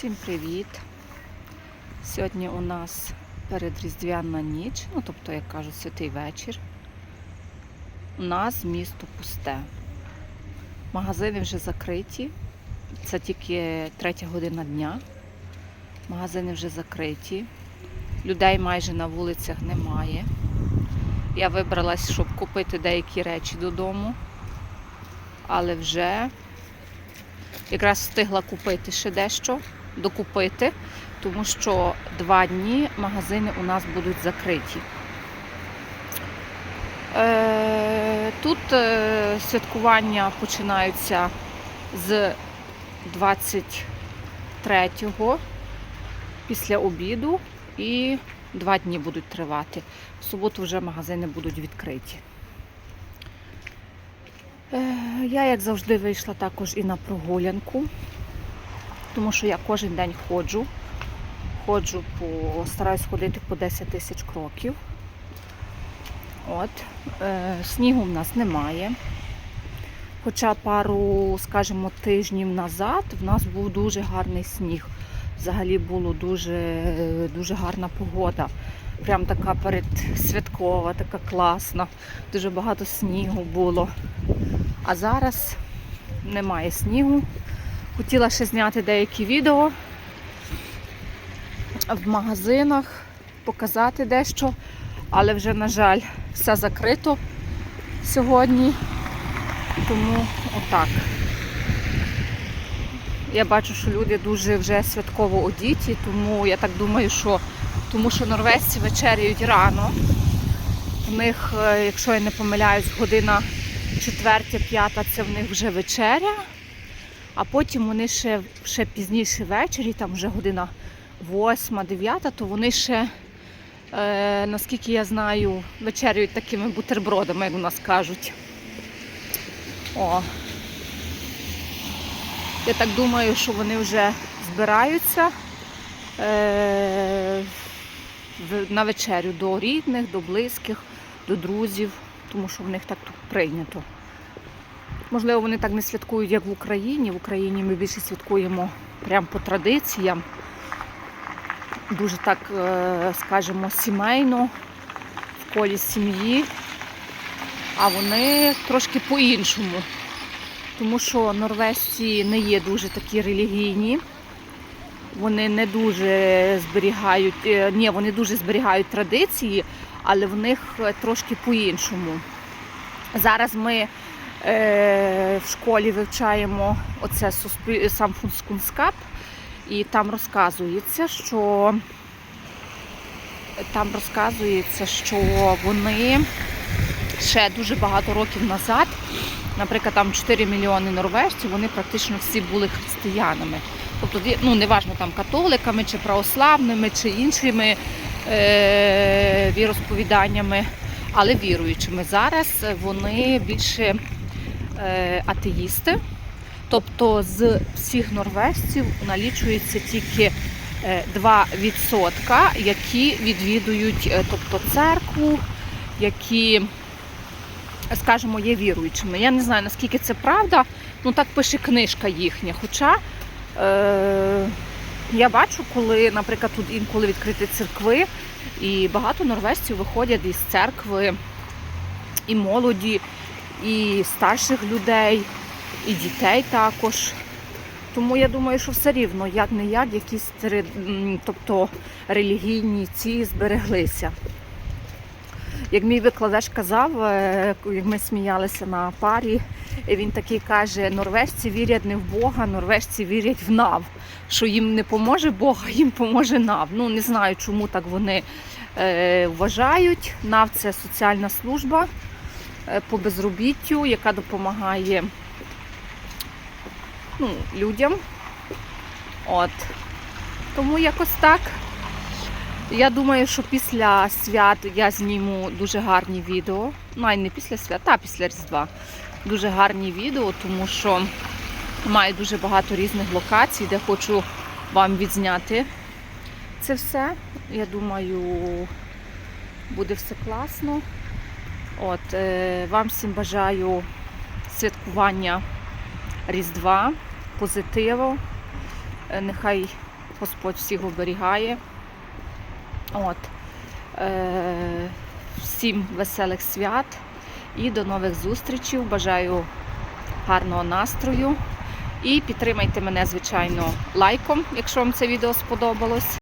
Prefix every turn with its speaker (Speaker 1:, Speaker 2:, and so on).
Speaker 1: Всім привіт! Сьогодні у нас передріздвяна ніч, ну тобто, як кажуть, святий вечір. У нас місто пусте. Магазини вже закриті. Це тільки третя година дня. Магазини вже закриті. Людей майже на вулицях немає. Я вибралась, щоб купити деякі речі додому, але вже якраз встигла купити ще дещо, докупити, тому що два дні магазини у нас будуть закриті. Е, Тут е, святкування починаються з 23-го після обіду і два дні будуть тривати. В суботу вже магазини будуть відкриті. Е, Я, як завжди, вийшла також і на прогулянку, тому що я кожен день ходжу. Ходжу по, стараюсь ходити по 10 тисяч кроків. От. Е, снігу в нас немає. Хоча пару, скажімо, тижнів назад в нас був дуже гарний сніг. Взагалі була дуже, дуже гарна погода. Прям така передсвяткова, така класна. Дуже багато снігу було. А зараз немає снігу. Хотіла ще зняти деякі відео в магазинах, показати дещо, але вже, на жаль, все закрито сьогодні. Тому отак. Я бачу, що люди дуже вже святково одіті, тому я так думаю, що тому що норвежці вечеряють рано. В них, е, якщо я не помиляюсь, година четвертя, п'ята це в них вже вечеря, а потім вони ще, ще пізніше ввечері, там вже година восьма, дев'ята, то вони ще, е, наскільки я знаю, вечеряють такими бутербродами, як у нас кажуть. О. Я так думаю, що вони вже збираються е, на вечерю до рідних, до близьких, до друзів, тому що в них так тут прийнято. Можливо, вони так не святкують, як в Україні. В Україні ми більше святкуємо прямо по традиціям. Дуже так, е, скажімо, сімейно, в колі сім'ї, а вони трошки по-іншому. Тому що норвежці не є дуже такі релігійні. Вони не дуже зберігають, е, ні, вони дуже зберігають традиції, але в них е, трошки по-іншому. Зараз ми в школі вивчаємо оце суспіль- самфунскунскап, і там розказується, що там розказується, що вони ще дуже багато років назад, наприклад, там 4 мільйони норвежців, вони практично всі були християнами. Тобто, ну, неважно там католиками, чи православними, чи іншими е- віросповіданнями, але віруючими. Зараз вони більше е- атеїсти. Тобто з всіх норвежців налічується тільки е, 2%, які відвідують е, тобто, церкву, які, скажімо, є віруючими. Я не знаю, наскільки це правда, ну так пише книжка їхня. Хоча е, я бачу, коли, наприклад, тут інколи відкриті церкви, і багато норвежців виходять із церкви, і молоді, і старших людей, і дітей також. Тому я думаю, що все рівно, як не як, якісь тобто, релігійні ці збереглися. Як мій викладач казав, е, як ми сміялися на парі, він такий каже: норвежці вірять не в Бога, норвежці вірять в нав. Що їм не поможе Бог, а їм поможе нав. Ну не знаю, чому так вони е, вважають. Нав це соціальна служба по безробіттю, яка допомагає ну, людям. От. Тому якось так. Я думаю, що після свят я зніму дуже гарні відео. Ну, а й не після свят, а після Різдва. Дуже гарні відео, тому що маю дуже багато різних локацій, де хочу вам відзняти це все. Я думаю, буде все класно. От, е, вам всім бажаю святкування Різдва, позитиву. Е, Нехай Господь всіх оберігає. От. Е, всім веселих свят і до нових зустрічей. Бажаю гарного настрою. І підтримайте мене, звичайно, лайком, якщо вам це відео сподобалось.